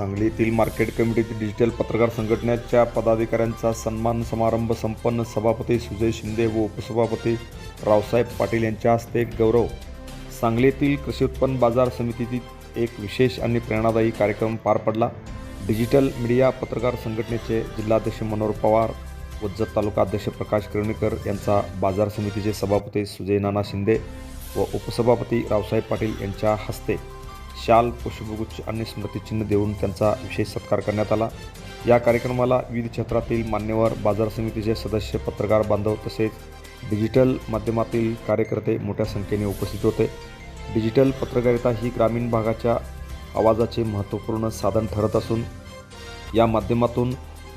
सांगलीतील market कमिटीत digital पत्रकार संघटनेच्या पदाधिकाऱ्यांचा सन्मान समारंभ संपन्न सभापती सुजय शिंदे व उपसभापती रावसाहेब पाटील यांच्या हस्ते गौरव. सांगलीतील कृषी उत्पन्न बाजार समितीतील एक विशेष आणि प्रेरणादायी कार्यक्रम पार पडला. डिजिटल मीडिया पत्रकार संघटनेचे जिल्हाध्यक्ष मनोहर पवार उज्जत तालुका अध्यक्ष प्रकाश किर्णीकर यांचा बाजार समितीचे सभापती सुजय नाना शिंदे व उपसभापती रावसाहेब पाटील यांच्या हस्ते शाल पुष्पगुच्छ आणि स्मृतिचिन्ह देऊन त्यांचा विशेष सत्कार करण्यात आला. या कार्यक्रमाला विविध क्षेत्रातील मान्यवर बाजार समितीचे सदस्य पत्रकार बांधव तसेच डिजिटल माध्यमातील कार्यकर्ते मोठ्या संख्येने उपस्थित होते. डिजिटल पत्रकारिता ही ग्रामीण भागाच्या आवाजाचे महत्त्वपूर्ण साधन ठरत असून या माध्यमातून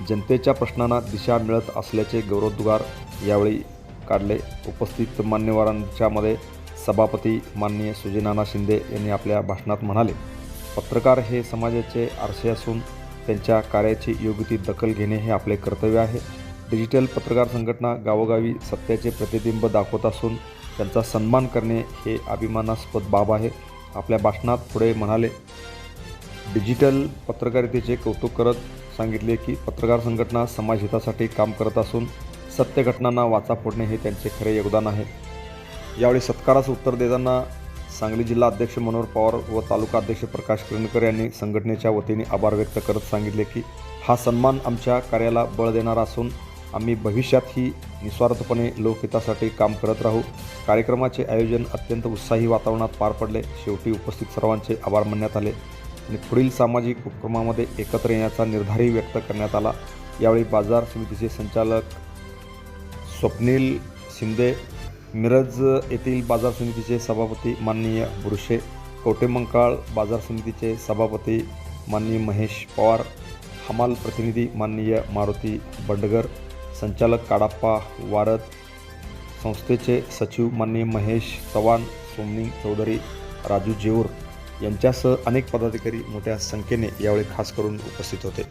जनतेच्या प्रश्नांना दिशा मिळत असल्याचे गौरवोद्गार यावेळी काढले. उपस्थित मान्यवरांच्यामध्ये सभापती माननीय सुजयनाना शिंदे यांनी आपल्या भाषणात म्हणाले पत्रकार हे समाजाचे आरसे असून त्यांच्या कार्याची योग्य ती दखल घेणे हे आपले कर्तव्य आहे. डिजिटल पत्रकार संघटना गावोगावी सत्याचे प्रतिबिंब दाखवत असून त्यांचा सन्मान करणे हे अभिमानास्पद बाब आहे. आपल्या भाषणात पुढे म्हणाले डिजिटल पत्रकारितेचे कौतुक करत सांगितले की पत्रकार संघटना समाजहितासाठी काम करत असून सत्य घटनांना वाचा फोडणे हे त्यांचे खरे योगदान आहे. यावेळी सत्काराचं उत्तर देताना सांगली जिल्हा अध्यक्ष मनोहर पवार व तालुका अध्यक्ष प्रकाश किरणकर यांनी संघटनेच्या वतीने आभार व्यक्त करत सांगितले की हा सन्मान आमच्या कार्याला बळ देणारा असून आम्ही भविष्यातही निस्वार्थपणे लोकहितासाठी काम करत राहू. कार्यक्रमाचे आयोजन अत्यंत उत्साही वातावरणात पार पडले. शेवटी उपस्थित सर्वांचे आभार मानण्यात आले आणि पुढील सामाजिक उपक्रमामध्ये एकत्र येण्याचा निर्धारही व्यक्त करण्यात आला. यावेळी बाजार समितीचे संचालक स्वप्नील शिंदे मिरज येथील बाजार समितीचे सभापती माननीय बुरशे कवटेमंकाळ बाजार समितीचे सभापती माननीय महेश पवार हमाल प्रतिनिधी माननीय मारुती बंडगर संचालक काडाप्पा वारद संस्थेचे सचिव माननीय महेश चव्हाण सोमनी चौधरी राजू जेऊर यांच्यासह अनेक पदाधिकारी मोठ्या संख्येने यावेळी खास करून उपस्थित होते.